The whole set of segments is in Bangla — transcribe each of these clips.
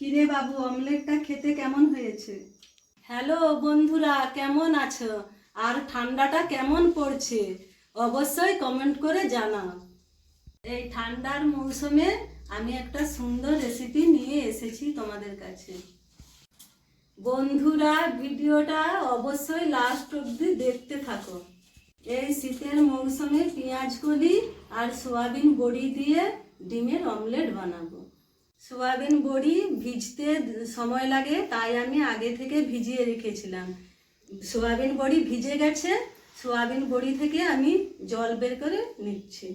কিরে বাবু, অমলেটটা খেতে কেমন হয়েছে? হ্যালো বন্ধুরা, কেমন আছো? আর ঠান্ডাটা কেমন পড়ছে? অবশ্যই কমেন্ট করে জানাও। এই ঠান্ডার মৌসুমে আমি একটা সুন্দর রেসিপি নিয়ে এসেছি তোমাদের কাছে। বন্ধুরা, ভিডিওটা অবশ্যই লাস্ট অবধি দেখতে থাকো। এই শীতের মৌসুমে পেঁয়াজ কলি আর সোয়াবিন বড়ি দিয়ে ডিমের অমলেট বানাবো। সোয়াবিন বড়ি ভিজতে সময় লাগে, তাই আমি আগে থেকে ভিজিয়ে রেখেছিলাম। সোয়াবিন বড়ি ভিজে গেছে, সোয়াবিন বড়ি থেকে আমি জল বের করে নিচ্ছি।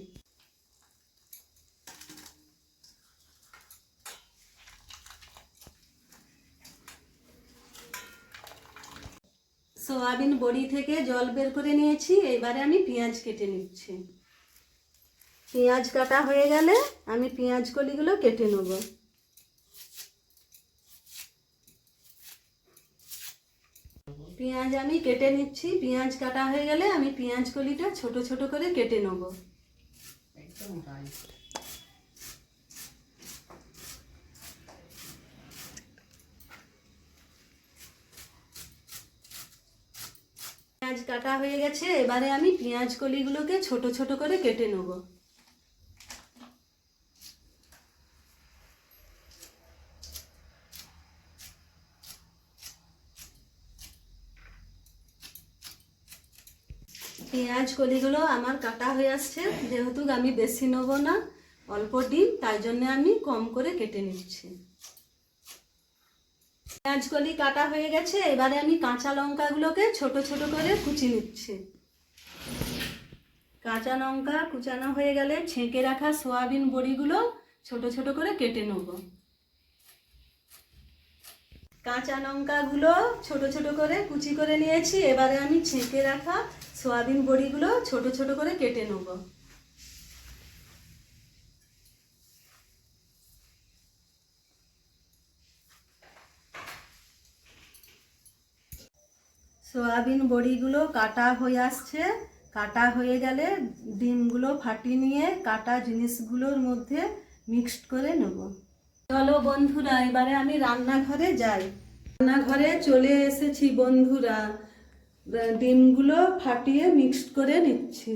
সোয়াবিন বড়ি থেকে জল বের করে নিয়েছি, এবারে আমি পেঁয়াজ কেটে নিচ্ছি। পেঁয়াজ কাটা হয়ে গেলে আমি পেঁয়াজ কলিগুলো কেটে নেব। পেঁয়াজ আমি কেটে নিচ্ছি। পেঁয়াজ কাটা হয়ে গেলে আমি পেঁয়াজ কলিটা ছোট ছোট করে কেটে নেব। পেঁয়াজ কাটা হয়ে গেছে, এবারে আমি পেঁয়াজ কলিগুলোকে ছোট ছোট করে কেটে নেব। পেঁয়াজ কলিগুলো আমার কাটা হয়ে আসছে, যেহেতু আমি বেশি নেব না, অল্প ডিম, তাই জন্য আমি কম করে কেটে নিচ্ছি। পেঁয়াজ কলি কাটা হয়ে গেছে, এবারে আমি কাঁচা লঙ্কাগুলোকে ছোট ছোট করে কুচি নিচ্ছি। কাঁচা লঙ্কা কুচানো হয়ে গেলে ছেঁকে রাখা সোয়াবিন বড়িগুলো ছোট ছোট করে কেটে নেব। কাঁচা লঙ্কাগুলো ছোট ছোট করে কুচি করে নিয়েছি, এবারে আমি ছেঁকে রাখা সোয়াবিন বড়িগুলো ছোট ছোট করে কেটে নেব। সোয়াবিন বড়িগুলো কাটা হয়ে আসছে। কাটা হয়ে গেলে ডিমগুলো ফাটিয়ে নিয়ে কাটা জিনিসগুলোর মধ্যে মিক্সড করে নেব। চলো বন্ধুরা, এবারে আমি রান্নাঘরে যাই। রান্নাঘরে চলে এসেছি বন্ধুরা। ডিমগুলো ফাটিয়ে মিক্সড করে নিচ্ছি।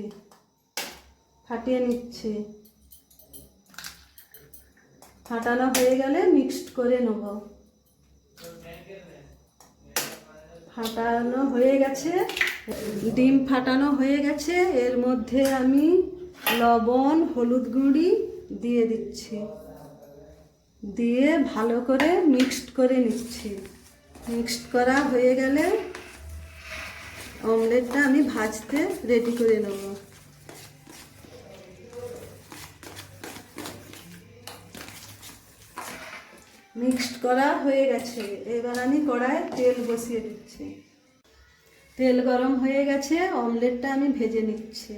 ফাটিয়ে নিচ্ছি। ফাটানো হয়ে গেলে মিক্সড করে নেব। ফাটানো হয়ে গেছে। ডিম ফাটানো হয়ে গেছে। এর মধ্যে আমি লবণ, হলুদ গুঁড়ি দিয়ে দিচ্ছি। দিয়ে ভালো করে মিক্সড করে নিচ্ছি। মিক্সড করা হয়ে গেলে অমলেটটা আমি ভাজতে রেডি করে নেব। মিক্সড করা হয়ে গেছে। এবার আমি কড়ায় তেল বসিয়ে দিচ্ছি। তেল গরম হয়ে গেছে, অমলেটটা আমি ভেজে নিচ্ছি।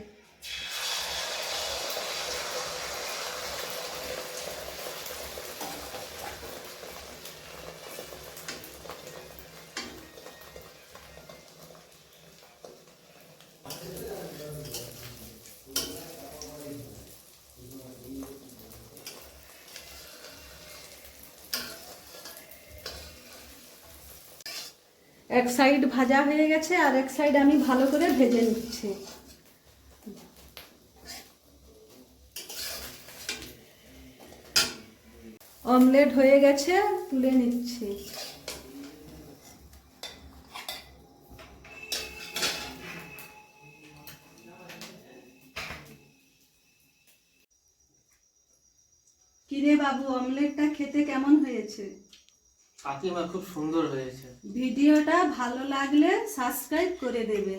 এক সাইড ভাজা হয়ে গেছে আর এক সাইড আমি ভালো করে ভেজে নিচ্ছি। অমলেট হয়ে গেছে, তুলে নিচ্ছি। কিরে বাবু, অমলেটটা খেতে কেমন হয়েছে? কাকিমা খুব সুন্দর হয়েছে। ভিডিওটা ভালো লাগলে সাবস্ক্রাইব করে দেবে।